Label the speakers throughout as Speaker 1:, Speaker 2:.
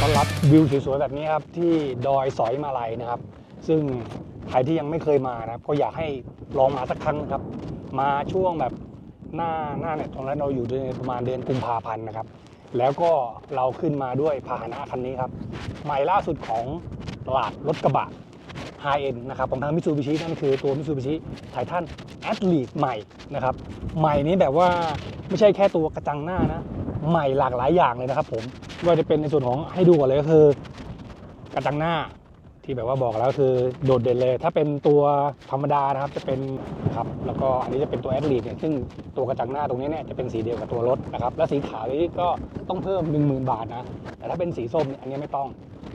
Speaker 1: ต้อนรับวิวสวยๆแบบนี้ครับที่ดอยสอยมาลัยนะครับ ซึ่งใครที่ยังไม่เคยมานะครับก็อยากให้ลองมาสักครั้งครับ มาช่วงแบบหน้าหน้าเนี่ยตรงนั้นเราอยู่ในประมาณเดือนกุมภาพันธ์นะครับ แล้วก็เราขึ้นมาด้วยพาหนะคันนี้ครับใหม่ล่าสุดของตลาดรถกระบะ High End นะครับของทางมิซูบิชินั่นคือตัวมิซูบิชิไททันแอดลีใหม่นะครับ ใหม่นี้แบบว่าไม่ใช่แค่ตัวกระจังหน้านะ ใหม่หลากหลายอย่างเลยนะครับ ผมว่าจะเป็นในส่วนของให้ดูก่อนเลยก็คือ กระจังหน้าที่แบบว่าบอกแล้วคือโดดเด่นเลย ถ้าเป็นตัวธรรมดานะครับจะเป็นนะครับแล้วก็อันนี้จะเป็นตัวแอดลีเนี่ยซึ่งตัวกระจังหน้าตรงนี้เนี่ยจะเป็นสีเดียวกับตัวรถนะครับและสีขาวนี้ก็ต้องเพิ่ม 10,000 บาทนะแต่ถ้าเป็นสีส้มเนี่ยอันนี้ไม่ต้อง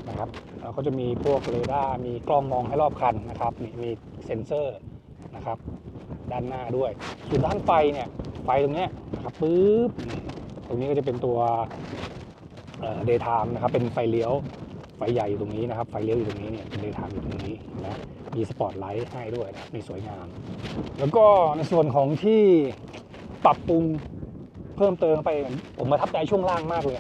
Speaker 1: นะครับแล้วก็จะมีพวกเรดาร์มีกล้องมองให้รอบคันนะครับมีเซ็นเซอร์นะครับด้านหน้าด้วยส่วนด้านไฟเนี่ยไฟตรงเนี้ยนะครับปึ๊บ ตรงนี้ก็จะเป็นตัวเดย์ไทม์นะครับ เป็นไฟเลี้ยว ไฟใหญ่อยู่ตรงนี้นะครับ ไฟเลี้ยวอยู่ตรงนี้เนี่ยเป็นเดย์ไทม์อยู่ตรงนี้นะ มีสปอตไลท์ให้ด้วยนะมีสวยงาม แล้วก็ในส่วนของที่ปรับปรุงเพิ่มเติมไป ผมประทับใจช่วงล่างมากเลย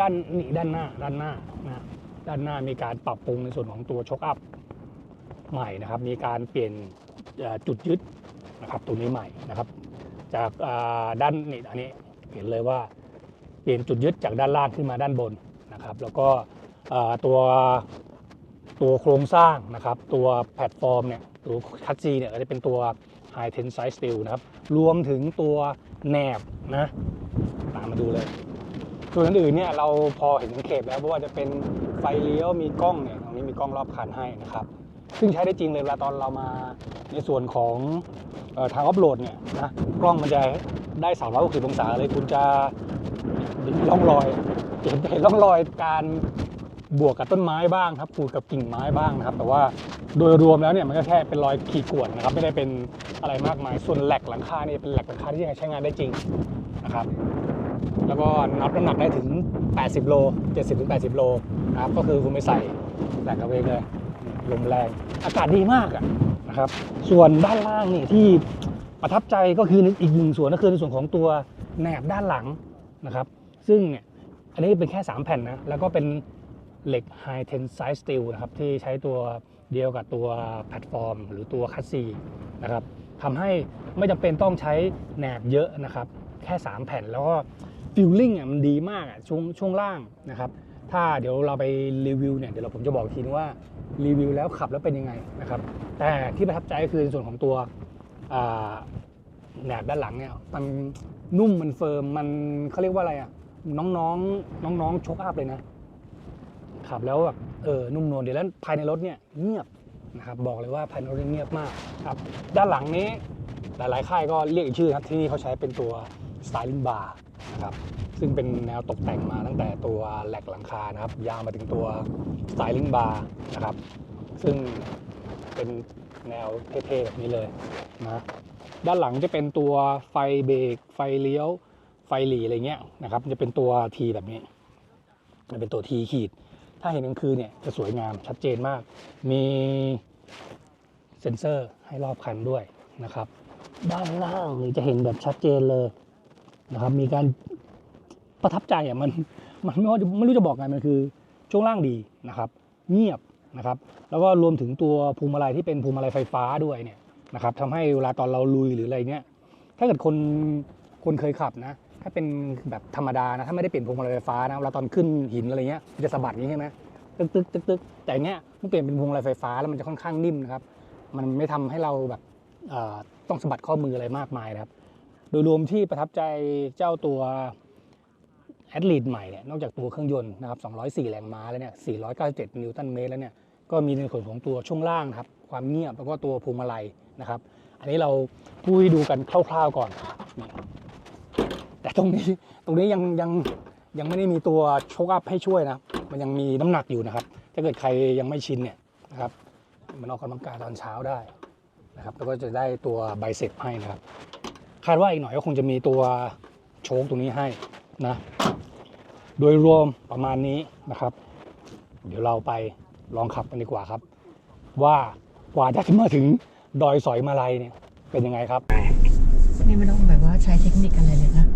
Speaker 1: ด้านนี่ด้านหน้า ด้านหน้านะ ด้านหน้ามีการปรับปรุงในส่วนของตัวช็อคอัพใหม่นะครับ มีการเปลี่ยนจุดยึดนะครับ ตัวนี้ใหม่นะครับ จากด้านนี่อันนี้ เห็นเลยว่าเปลี่ยนจุดยึดจากด้านล่างขึ้นมาด้านบนนะครับ แล้วก็ตัวตัวโครงสร้างนะครับ ตัวแพลตฟอร์มเนี่ยตัวคัตซีเนี่ยก็จะเป็นตัว High Tensile Steel นะครับ รวมถึงตัวแหนบนะตามมาดูเลยส่วนอื่นเนี่ยเราพอเห็นสังเขปแล้วเพราะว่าจะเป็นไฟเลี้ยวมีกล้องเนี่ยตรงนี้มีกล้องรอบคันให้นะครับ ซึ่งใช้ได้จริงเลยเวลาตอนเรามาในส่วนของออทางอัพโหลดเนี่ยนะกล้องมันจะ ได้ 360 องศาเลยคุณจะเห็นร่องรอยเห็นเห็นร่องรอยการบวกกับต้นไม้บ้างครับขูดกับกิ่งไม้บ้างนะครับ แต่ว่าโดยรวมแล้วเนี่ยมันก็แค่เป็นรอยขีดข่วนนะครับ ไม่ได้เป็นอะไรมากมาย ส่วนแหลกหลังคาเนี่ยเป็นแหลกหลังคาที่ยังใช้งานได้จริงนะครับ แล้วก็นับน้ำหนักได้ถึง 80 โล 70ถึง80 โลนะครับ ก็คือคุณไปใส่แหลกเอาเองเลยลมแรง อากาศดีมากอะนะครับ ส่วนด้านล่างนี่ที่ ประทับใจก็คืออีกหนึ่งส่วนก็คือในส่วนของตัวแหนบด้านหลังนะครับ ซึ่งเนี่ยอันนี้เป็นแค่ 3 แผ่นนะ แล้วก็เป็นเหล็ก High Tensile Steel นะครับ ที่ใช้ตัวเดียวกับตัวแพลตฟอร์ม หรือตัวคัสซีนะครับทำให้ไม่จำเป็นต้องใช้แหนบเยอะนะครับ แค่ 3 แผ่นแล้วก็ฟิลลิ่งอะมันดีมากอะช่วงช่วงล่างนะครับ ถ้าเดี๋ยวเราไปรีวิวเนี่ยเดี๋ยวเราผมจะบอกทีนึงว่ารีวิวแล้วขับแล้วเป็นยังไงนะครับ แต่ที่ประทับใจก็คือในส่วนของตัว แหนบด้านหลังเนี่ยมันนุ่มมันเฟิร์มมันเขาเรียกว่าอะไรอะน้องๆน้องๆชกอัพเลยนะขับแล้วแบบเออนุ่มนวลดีแล้วภายในรถเนี่ยเงียบนะครับบอกเลยว่าภายในรถเงียบมากครับด้านหลังนี้หลายๆค่ายก็เรียกอีกชื่อครับที่นี่เขาใช้เป็นตัว Styling Bar นะครับซึ่งเป็นแนวตกแต่งมาตั้งแต่ตัวแหลกหลังคานะครับยาวมาถึงตัว Styling Bar นะครับซึ่งเป็น แนวเท่ๆแบบนี้เลยนะด้านหลังจะเป็นตัวไฟเบรกไฟเลี้ยวไฟหลีอะไรเงี้ยนะครับจะเป็นตัวทีแบบนี้มันเป็นตัวทีขีด ถ้าเห็นกลางคืนเนี่ยจะสวยงามชัดเจนมาก มีเซ็นเซอร์ให้รอบคันด้วยนะครับ ด้านล่างนี่จะเห็นแบบชัดเจนเลยนะครับ มีการประทับใจอะมันมันไม่ว่าไม่รู้จะบอกไงมันคือช่วงล่างดีนะครับ เงียบ นะครับแล้วก็รวมถึงตัวพวงมาลัยที่เป็นพวงมาลัยไฟฟ้าด้วยเนี่ยนะครับทำให้เวลาตอนเราลุยหรืออะไรเงี้ยถ้าเกิดคนคนเคยขับนะ ถ้าเป็นแบบธรรมดานะถ้าไม่ได้เปลี่ยนพวงมาลัยไฟฟ้านะเวลาตอนขึ้นหินอะไรเงี้ยมันจะสะบัดอย่างนี้ใช่ไหมตึกตึกตึกตึกแต่อันเนี้ยมันเปลี่ยนเป็นพวงมาลัยไฟฟ้าแล้วมันจะค่อนข้างนิ่มนะครับ มันไม่ทำให้เราแบบต้องสะบัดข้อมืออะไรมากมายนะครับ โดยรวมที่ประทับใจเจ้าตัว แอดลีดใหม่เนี่ยนอกจากตัวเครื่องยนต์นะครับ204 แรงม้าแล้วเนี่ย 497 นิวตันเมตรแล้วเนี่ย ก็มีในส่วนของตัวช่วงล่างครับ ความเงียบแล้วก็ตัวพวงมาลัยนะครับ อันนี้เราพูดดูกันคร่าวๆก่อน แต่ตรงนี้ตรงนี้ยังยังยังไม่ได้มีตัวโชคอัพให้ช่วยนะ มันยังมีน้ำหนักอยู่นะครับ ถ้าเกิดใครยังไม่ชินเนี่ยนะครับ มันออกกำลังกายตอนเช้าได้นะครับ แล้วก็จะได้ตัวไบเซ็ปให้นะครับ คาดว่าอีกหน่อยก็คงจะมีตัวโชคตรงนี้ให้ นะ โดยรวมประมาณนี้นะครับ เดี๋ยวเราไปลองขับกันดีกว่าครับ ว่ากว่าจะมาถึงดอยสอยมาลัยเนี่ยเป็นยังไงครับ
Speaker 2: นี่ไม่ต้องแบบว่าใช้เทคนิคอะไรเลยนะ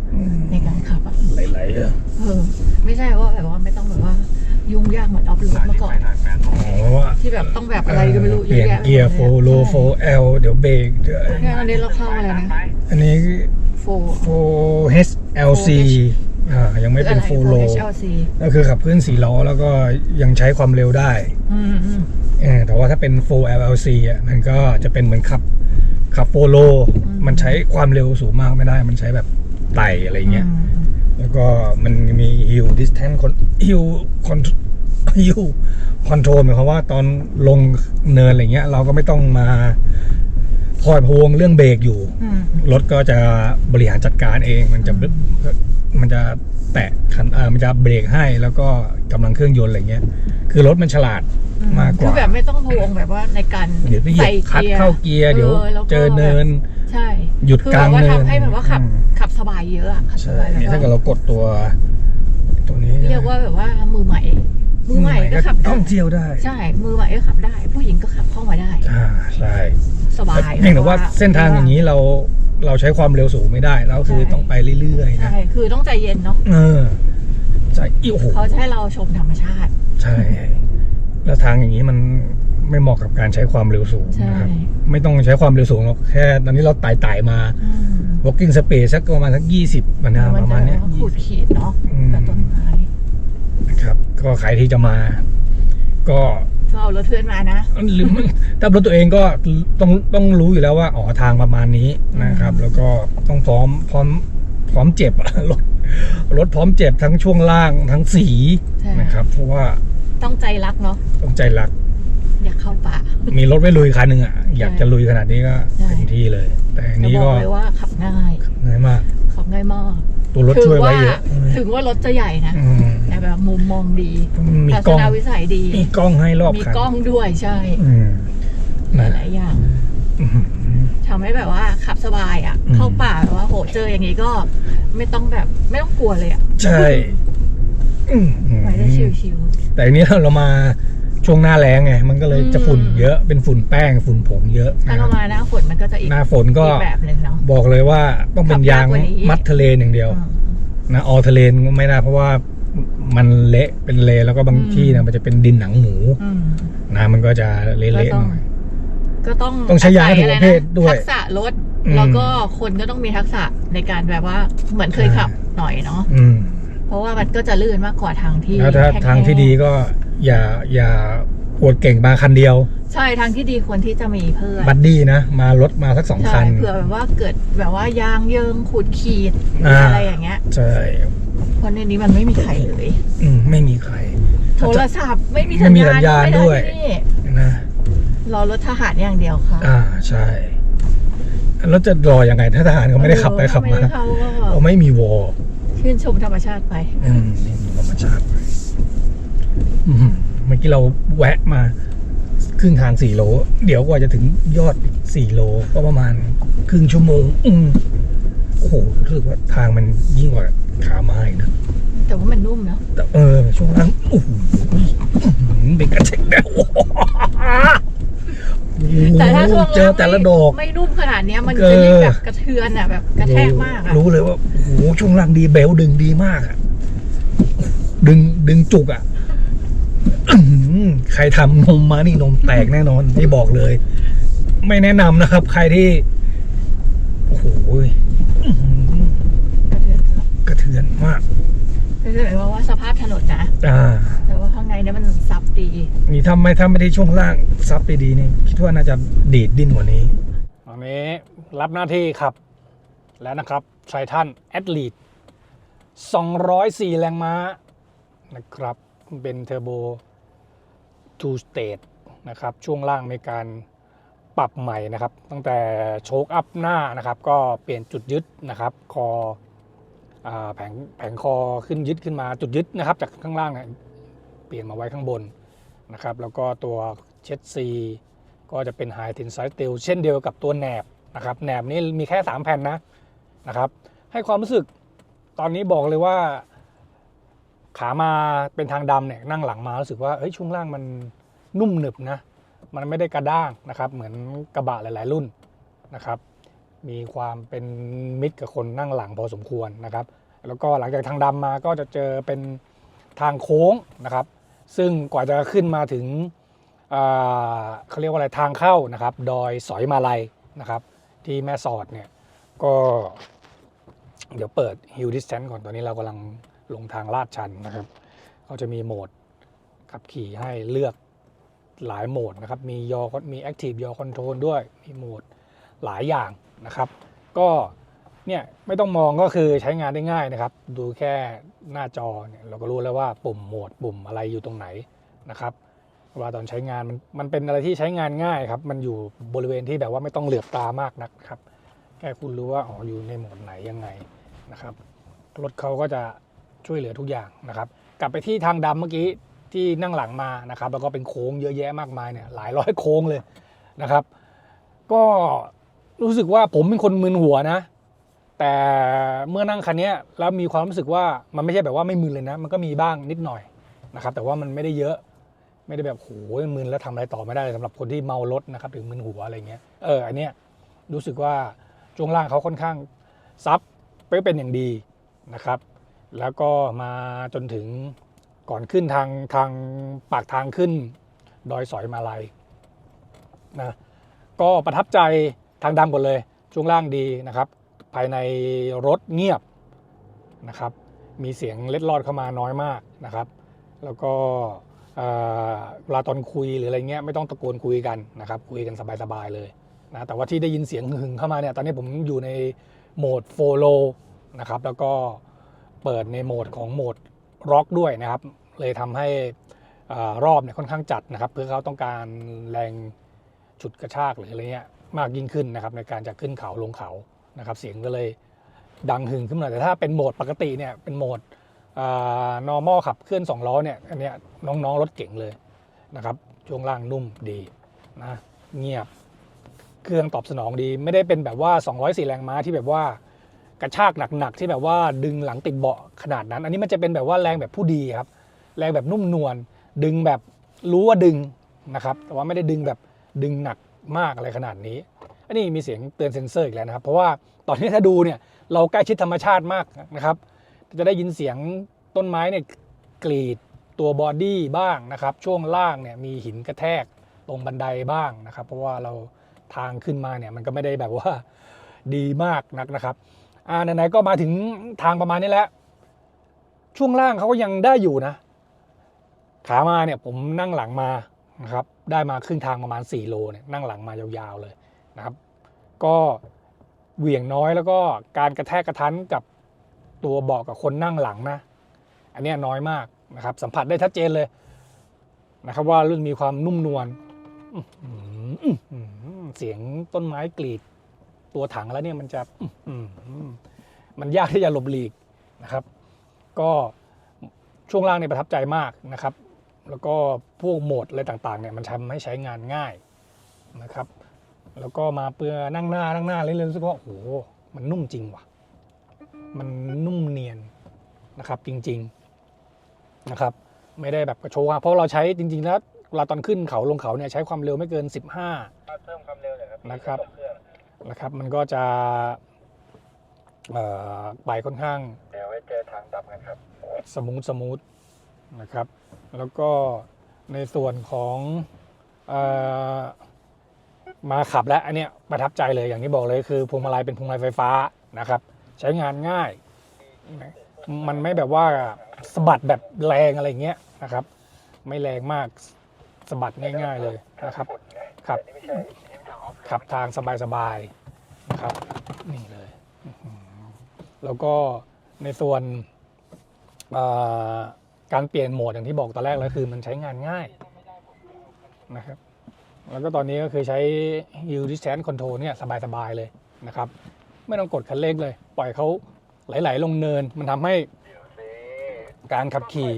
Speaker 2: ในการขับอะ
Speaker 1: ไหลๆอะ
Speaker 2: เออไม่ใช่ว่าแบบว่าไม่ต้องแบบว่ายุ่งยากเหมือนออฟโรดเมื่อก่อน
Speaker 1: อ๋อ
Speaker 2: ที่แบบต้องแบบอะไรก็ไม่รู้
Speaker 1: เปลี่ยน
Speaker 2: อะแะ
Speaker 1: เกียร์โฟโลโฟเอลเดี๋ยวเบรกเดี๋ยว
Speaker 2: เนี่ยอันนี้เราเข้าอะไรนะ
Speaker 1: อันนี้
Speaker 2: โฟ
Speaker 1: โฟ HLC อ่ายังไม่เป็น
Speaker 2: อะไร
Speaker 1: ฟูลโล
Speaker 2: HLC
Speaker 1: ก็คือขับเคลื่อนสี่ล้อแล้วก็ยังใช้ความเร็วได้
Speaker 2: อืมอืม
Speaker 1: เออแต่ว่าถ้าเป็น full LLC อะมันก็จะเป็นเหมือนขับขับโฟโล
Speaker 2: อืม
Speaker 1: มันใช้ความเร็วสูงมากไม่ได้ มันใช้แบบไต่อะไรเงี้ย
Speaker 2: อืม
Speaker 1: แล้วก็มันมี hill distance con hill con hill control หมายความว่าตอนลงเนินอะไรเงี้ย เราก็ไม่ต้องมาคอยพะวงเรื่องเบรกอยู่
Speaker 2: อืม
Speaker 1: รถก็จะบริหารจัดการเอง มันจะ
Speaker 2: อื ม
Speaker 1: มันจะแตะคันเอ่อมันจะเบรกให้แล้วก็กำลังเครื่องยนต์อะไรเงี้ย คือรถมันฉลาดมากกว่า
Speaker 2: คือแบบไม่ต้องพะวงแบบว่าในการ
Speaker 1: เดี๋ยวไปเหยีย
Speaker 2: ใส่
Speaker 1: บคัด
Speaker 2: เกียร์
Speaker 1: เข้าเกียร์เดี๋ยว
Speaker 2: แล้วก็
Speaker 1: เจอเนิน
Speaker 2: ใช่
Speaker 1: หยุด
Speaker 2: คือก
Speaker 1: ลาง
Speaker 2: แบบว่า
Speaker 1: เนิน
Speaker 2: ทำให้แบบว่าขับ
Speaker 1: อืม
Speaker 2: ขับสบายเยอะอะขับส
Speaker 1: ใช่
Speaker 2: บายแบบ
Speaker 1: นี่ถ้าเกิด
Speaker 2: ว่า
Speaker 1: เรากดตัว ตัวนี้
Speaker 2: เรียกว่าแบบว่ามือใหม่ มือใหม่ก็ขับได้
Speaker 1: ท่องเที่ยวได้
Speaker 2: ใช่ มือใหม่ก็ขับได้ ผู้หญิงก็ขับเข้ามาได้
Speaker 1: อ่าใช่
Speaker 2: สบาย
Speaker 1: เพียงแต่ว่าเส้นทางอย่างนี้เรา เราใช้ความเร็วสูงไม่ได้ แล้วคือต้องไปเรื่อยๆนะ
Speaker 2: ใช่คือต้องใจเย็นเนาะ
Speaker 1: เออใช่อิ้วโห
Speaker 2: เขาจะให้เราชมธรรมชาติ
Speaker 1: ใช่ แล้วทางอย่างนี้มันไม่เหมาะกับการใช้ความเร็วสูง
Speaker 2: ใช่
Speaker 1: นะครับ ไม่ต้องใช้ความเร็วสูงหรอกแค่ตอนนี้เราไต่ๆมา
Speaker 2: อืม
Speaker 1: walking speed สักประมาณสักยี่สิบมันนะ
Speaker 2: มั
Speaker 1: ประมาณเนี้ย
Speaker 2: จะขูดขีดเนาะ
Speaker 1: อืม
Speaker 2: กับต้นไม้
Speaker 1: นะครับ ก็ใครที่จะมา ก็
Speaker 2: ก็เอารถเพื่อนมานะ
Speaker 1: หรือไม่ถ้ารถตัวเองก็ต้องต้องรู้อยู่แล้วว่าอ๋อทางประมาณนี้นะครับ
Speaker 2: อืม
Speaker 1: แล้วก็ต้องพร้อมพร้อมพร้อมเจ็บอะรถรถพร้อมเจ็บทั้งช่วงล่างทั้งสี
Speaker 2: ใช่
Speaker 1: นะครับ เพราะว่า
Speaker 2: ต้องใจรักเนาะ
Speaker 1: ต้องใจรัก
Speaker 2: อยากเข้าป่า
Speaker 1: มีรถไว้ลุยคันหนึ่งอะอยากจะลุยขนาดนี้ก็
Speaker 2: ใช่
Speaker 1: เต็มที่เลย แต่อัน
Speaker 2: จะ
Speaker 1: นี้
Speaker 2: บอ
Speaker 1: ก็
Speaker 2: กเลยว่าขับง่าย
Speaker 1: ง่ายมาก
Speaker 2: ขับง่ายมาก
Speaker 1: ตัวรถ
Speaker 2: ถึง
Speaker 1: ช่วยไว้
Speaker 2: ว่า
Speaker 1: เยอะ
Speaker 2: ถึงว่ารถจะใหญ่นะ
Speaker 1: อืม
Speaker 2: แต่แบบมุมมองดี
Speaker 1: มี
Speaker 2: ทั
Speaker 1: ก
Speaker 2: ศ
Speaker 1: ล้อง
Speaker 2: นวิสัยดี
Speaker 1: มีกล้องให้รอบ
Speaker 2: มี
Speaker 1: คัน
Speaker 2: กล้องด้วยใช่
Speaker 1: อืม
Speaker 2: ห
Speaker 1: นะ
Speaker 2: ลายๆอย่าง
Speaker 1: อื้อหือ
Speaker 2: ทำให้แบบว่าขับสบายอะ
Speaker 1: อืม
Speaker 2: เข้าป่าแบบว่าโหเจออย่างนี้ก็ ไม่ต้องแบบไม่ต้องกลัวเลยอะ
Speaker 1: ใช่อื้อหือ
Speaker 2: ไปได้ชิว
Speaker 1: แต่อันนี้เรามา ช่วงหน้าแล้งไงมันก็เลย
Speaker 2: อืม
Speaker 1: จะฝุ่นเยอะเป็นฝุ่นแป้งฝุ่นผงเยอะ
Speaker 2: ๆถ้า
Speaker 1: นะค
Speaker 2: เรา
Speaker 1: รับ
Speaker 2: มาหน้าฝนมันก็จะอีก
Speaker 1: หน้าฝนก็
Speaker 2: อีกแบบหนึ่งเนาะ
Speaker 1: บอกเลยว่าต้องเป็น
Speaker 2: ขับยายา
Speaker 1: กง
Speaker 2: กว่านี้
Speaker 1: มัดทะเลนอย่างเดียว
Speaker 2: อืม
Speaker 1: นะออทะเลนไม่ได้เพราะว่ามันเละเป็นเลแล้วก็บาง
Speaker 2: อืม
Speaker 1: ที่นะมันจะเป็นดินหนังหมู
Speaker 2: อืม
Speaker 1: นะมันก็จะเละๆหน่อย
Speaker 2: ก็ต้อง
Speaker 1: ต้องใช้ยาให้ถูก
Speaker 2: อ
Speaker 1: ประเภทด้วย
Speaker 2: ทักษะรถ
Speaker 1: อืม
Speaker 2: แล้วก็คนก็ต้องมีทักษะในการแบบว่าเหมือนเคย
Speaker 1: ใช่
Speaker 2: ขับหน่อยเนาะ
Speaker 1: อืม
Speaker 2: เพราะว่ามันก็จะลื่นมากกว่าทางที่
Speaker 1: แล้วถ้า
Speaker 2: แคบๆ
Speaker 1: ทางที่ดีก็ อย่าอย่าอวดเก่งมาคันเดียว
Speaker 2: ใช่ทางที่ดีควรที่จะมีเพื่อน
Speaker 1: บัดดี้นะ มารถมาสักสอง
Speaker 2: ใช่
Speaker 1: คัน
Speaker 2: เผื่อแบบว่าเกิดแบบว่ายางเยิงขูดขีดหรือ
Speaker 1: อ่า
Speaker 2: อะไรอย่างเงี้ย
Speaker 1: ใช่
Speaker 2: เพราะในนี้มันไม่มีใครเลย
Speaker 1: อืมไม่มีใคร
Speaker 2: โทรศัพท์ไม่มี
Speaker 1: ไม่มีสัญญาณด้วย
Speaker 2: ไม่ไที่นี่
Speaker 1: นะ
Speaker 2: รอรถทหารอย่างเดียวค่ะ
Speaker 1: อ่าใช่แล้วจะรอยังไงถ้าทหารเขาไม่ได้ขับไปขับ
Speaker 2: ไม่
Speaker 1: มา
Speaker 2: ได้เข้าก็
Speaker 1: เขาไม่มีวอล
Speaker 2: ชื่นชมธรรมชาติไป
Speaker 1: อืมนี่ธรรมชาติไปอืม เมื่อกี้เราแวะมาครึ่งทางสี่โล เดี๋ยวกว่าจะถึงยอดสี่โลก็ประมาณครึ่งชั่วโมง อืมโอ้โหรู้สึกว่าทางมันยิ่งกว่าขาไม้นะ
Speaker 2: แต่ว่ามันนุ่มเนาะ
Speaker 1: แต่เออ ช่วงล่างโอ้โหอื้อหือเป็นกระเช็คแล้วโอ้โห
Speaker 2: แต่ถ้าช่วง
Speaker 1: เจอแต่ละดอก
Speaker 2: ไม่นุ่มขนาดเนี้ยมัน
Speaker 1: เอ
Speaker 2: จะ
Speaker 1: อ
Speaker 2: ยิ่งแบบกระเทือนอะแบบกระแทกมากอะ
Speaker 1: รู้เลยว่าโอ้โหช่วงล่างดีเบลดึงดีมากอะดึงดึงจุกอะอื้อหือ ใครทำนมมานี่นมแตกแน่นอนนี่บอกเลย ไม่แนะนำนะครับ ใครที่ โอ้โหอื้อหือก
Speaker 2: ระเทือน
Speaker 1: ระเทือนมาก
Speaker 2: ก็คือหมายความว่าสภาพถนนนะ
Speaker 1: อ่า
Speaker 2: แต่ว่าข้างในเนี่ยมันซับดี
Speaker 1: นี่ถ้าไม่ถ้าไม่ได้ช่วงล่างซับดีๆนี่คิดว่าน่าจะดีดดิ้นกว่านี้
Speaker 3: ตอนนี้รับหน้าที่ขับ แล้วนะครับไททันแอดลีด204 แรงม้านะครับ เป็นเทอร์โบ two stage นะครับช่วงล่างมีการปรับใหม่นะครับ ตั้งแต่โชคอัพหน้านะครับ ก็เปลี่ยนจุดยึดนะครับคออแผงแผงคอขึ้นยึดขึ้นมาจุดยึดนะครับ จากข้างล่างเนี่ยเปลี่ยนมาไว้ข้างบนนะครับ แล้วก็ตัวเช็ดซีก็จะเป็น High Tensile Steel เช่นเดียวกับตัวแหนบนะครับแหนบนี้มีแค่ 3 แผ่นนะนะครับ ให้ความรู้สึกตอนนี้บอกเลยว่า ขามาเป็นทางดำเนี่ยนั่งหลังมารู้สึกว่าเฮ้ยช่วงล่างมันนุ่มหนึบนะ มันไม่ได้กระด้างนะครับ เหมือนกระบะหลาย ๆ รุ่นนะครับ
Speaker 1: มีความเป็นมิตรกับคนนั่งหลังพอสมควรนะครับ แล้วก็หลังจากทางดำมาก็จะเจอเป็นทางโค้งนะครับ ซึ่งกว่าจะขึ้นมาถึงอ่าเขาเรียกว่าอะไรทางเข้านะครับ ดอยสอยมาลัยนะครับ ที่แม่สอดเนี่ยก็เดี๋ยวเปิด Hill Distance ก่อนตอนนี้เรากำลัง ลงทางลาดชันนะครับเขาจะมีโหมดขับขี่ให้เลือกหลายโหมดนะครับ มียอมี Active ยอ Control ด้วย มีโหมดหลายอย่างนะครับ ก็เนี่ยไม่ต้องมองก็คือใช้งานได้ง่ายนะครับ ดูแค่หน้าจอเนี่ยเราก็รู้แล้วว่าปุ่มโหมดปุ่มอะไรอยู่ตรงไหนนะครับเวลาตอนใช้งานมันมันเป็นอะไรที่ใช้งานง่ายครับ มันอยู่บริเวณที่แบบว่าไม่ต้องเหลือบตามากนักครับ แค่คุณรู้ว่าอ๋ออยู่ในโหมดไหนยังไงนะครับ รถเขาก็จะ ช่วยเหลือทุกอย่างนะครับ กลับไปที่ทางดำเมื่อกี้ที่นั่งหลังมานะครับ แล้วก็เป็นโค้งเยอะแยะมากมายเนี่ยหลายร้อยโค้งเลยนะครับ ก็รู้สึกว่าผมเป็นคนมึนหัวนะ แต่เมื่อนั่งคันนี้แล้วมีความรู้สึกว่ามันไม่ใช่แบบว่าไม่มึนเลยนะ มันก็มีบ้างนิดหน่อยนะครับ แต่ว่ามันไม่ได้เยอะไม่ได้แบบโหยมึนแล้วทำอะไรต่อไม่ได้เลยสำหรับคนที่เมารถนะครับหรือมึนหัวอะไรเงี้ยเอออันเนี้ยรู้สึกว่าช่วงล่างเขาค่อนข้างซับไปเป็นอย่างดีนะครับ แล้วก็มาจนถึงก่อนขึ้นทางทางปากทางขึ้น ดอยสอยมาลัยนะก็ประทับใจทางดำก่อนเลย ช่วงล่างดีนะครับ ภายในรถเงียบนะครับ มีเสียงเล็ดลอดเข้ามาน้อยมากนะครับ แล้วก็เวลาตอนคุยหรืออะไรเงี้ยไม่ต้องตะโกนคุยกันนะครับ คุยกันสบายๆเลยนะแต่ว่าที่ได้ยินเสียงหึงเข้ามาเนี่ยตอนนี้ผมอยู่ในโหมดโฟโลนะครับแล้วก็ เปิดในโหมดของโหมดร็อกด้วยนะครับ เลยทำให้รอบเนี่ยค่อนข้างจัดนะครับ เพื่อเขาต้องการแรงฉุดกระชากหรืออะไรเงี้ยมากยิ่งขึ้นนะครับในการจะขึ้นเขาลงเขานะครับ เสียงก็เลยดังหึงขึ้นมาแต่ถ้าเป็นโหมดปกติเนี่ยเป็นโหมดอ่า normal ขับเคลื่อน2ล้อเนี่ยอันเนี้ยน้องๆรถเก่งเลยนะครับช่วงล่างนุ่มดีนะเงียบเครื่องตอบสนองดี ไม่ได้เป็นแบบว่า 204 แรงม้าที่แบบว่า กระชากหนักๆที่แบบว่าดึงหลังติดเบาะขนาดนั้น อันนี้มันจะเป็นแบบว่าแรงแบบผู้ดีครับ แรงแบบนุ่มนวลดึงแบบรู้ว่าดึงนะครับ แต่ว่าไม่ได้ดึงแบบดึงหนักมากอะไรขนาดนี้ อันนี้มีเสียงเตือนเซ็นเซอร์อีกแล้วนะครับ เพราะว่าตอนนี้ถ้าดูเนี่ยเราใกล้ชิดธรรมชาติมากนะครับ จะได้ยินเสียงต้นไม้เนี่ยกรีดตัวบอดี้บ้างนะครับ ช่วงล่างเนี่ยมีหินกระแทกตรงบันไดบ้างนะครับ เพราะว่าเราทางขึ้นมาเนี่ยมันก็ไม่ได้แบบว่าดีมากนักนะครับ อ่าไหนๆก็มาถึงทางประมาณนี้แล้ว ช่วงล่างเขาก็ยังได้อยู่นะ ขามาเนี่ยผมนั่งหลังมานะครับ ได้มาครึ่งทางประมาณ 4 โลเนี่ยนั่งหลังมายาวๆเลยนะครับ ก็เหวี่ยงน้อยแล้วก็การกระแทกกระทันกับตัวเบาะกับคนนั่งหลังนะ อันนี้น้อยมากนะครับ สัมผัสได้ชัดเจนเลยนะครับว่ารุ่นมีความนุ่มนวลเสียงต้นไม้กรีด ตัวถังแล้วเนี่ยมันจะอื้อหือมันยากที่จะหลบหลีกนะครับ ก็ช่วงล่างเนี่ยประทับใจมากนะครับ แล้วก็พวกโหมดอะไรต่างๆเนี่ยมันทำให้ใช้งานง่ายนะครับ แล้วก็มาเปือนั่งหน้านั่งหน้าเรื่อยๆรู้สึกว่าโอ้โหมันนุ่มจริงว่ะ มันนุ่มเนียนนะครับจริง ๆนะครับ ไม่ได้แบบกระโชกอะเพราะเราใช้จริง ๆ แล้วเวลาตอนขึ้นเขาลงเขาเนี่ยใช้ความเร็วไม่เกิน 15
Speaker 4: เพิ่มความเร็วเลยครับ
Speaker 1: นะครับ
Speaker 4: เครื่อง
Speaker 1: นะครับ มันก็จะเอ่อไปค่อนข้าง
Speaker 4: เดี๋ยวไว้เจอทางดำกันครับ
Speaker 1: สมูทสมูทนะครับ แล้วก็ในส่วนของเออมาขับแล้วอันเนี้ยประทับใจเลยอย่างที่บอกเลยคือพวงมาลัยเป็นพวงมาลัยไฟฟ้านะครับ ใช้งานง่ายนะมันไม่แบบว่าสะบัดแบบแรงอะไรเงี้ยนะครับ ไม่แรงมากสะบัดง่าย ๆเลยนะครับขับ ขับทางสบายๆนะครับนี่เลย แล้วก็ในส่วนการเปลี่ยนโหมดอย่างที่บอกตอนแรกแล้วคือมันใช้งานง่ายนะครับ แล้วก็ตอนนี้ก็คือใช้ Hill Distance Control เนี่ยสบายๆเลยนะครับ ไม่ต้องกดคันเร่งเลย ปล่อยเขาไหลๆลงเนิน มันทำให้การขับขี่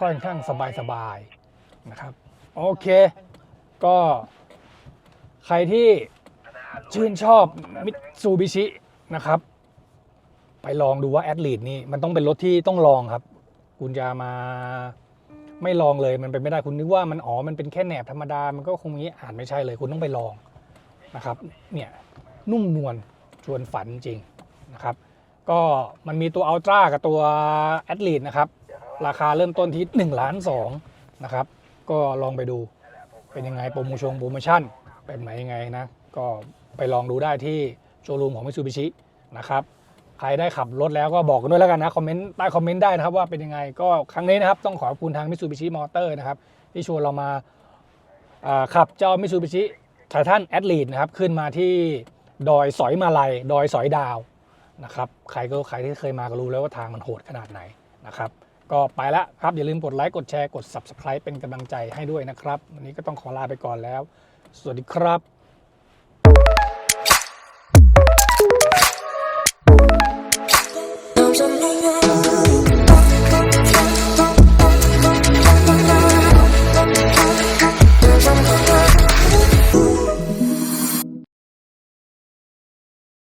Speaker 1: ค่อนข้างสบายๆนะครับ โอเค ก็ ใครที่ชื่นชอบมิตซูบิชินะครับ ไปลองดูว่าแอดลีดนี่มันต้องเป็นรถที่ต้องลองครับ คุณจะมาไม่ลองเลยมันเป็นไม่ได้คุณนึกว่ามันอ๋อมันเป็นแค่แหนบธรรมดา มันก็คงงี้อ่านไม่ใช่เลย คุณต้องไปลองนะครับ เนี่ยนุ่มนวลชวนฝันจริงนะครับ ก็มันมีตัวอัลตร้ากับตัวแอดลีดนะครับ ราคาเริ่มต้นที่1ล้าน2นะครับ ก็ลองไปดูเป็นยังไงโปรโมชั่นโปรโมชั่น เป็นไหนยังไงนะ ก็ไปลองดูได้ที่โชว์รูมของมิ t ซูบิชินะครับใครได้ขับรถแล้วก็บอกกันด้วยแล้วกันนะ คอมเมนต์ใต้คอมเมนต์ได้นะครับว่าเป็นยังไงก็ครั้งนี้นะครับ ต้องขอบคุณทางมิ t ซูบิชิมอเตอร์นะครับ ที่ชวนเรามาขับเจ้ามิ t ซูบิชิไททันแอดลีดนะครับ ขึ้นมาที่ดอยสอยมาลัยดอยสอยดาวนะครับใครก็ใครที่เคยมาก็รู้แล้วว่าทางมันโหดขนาดไหนนะครับก็ไปแล้วครับ อย่าลืมกดไลค์กดแชร์กด Subscribe เป็นกำลังใจให้ด้วยนะครับ วันนี้ก็ต้องขอลาไปก่อนแล้ว สวัสดีครับ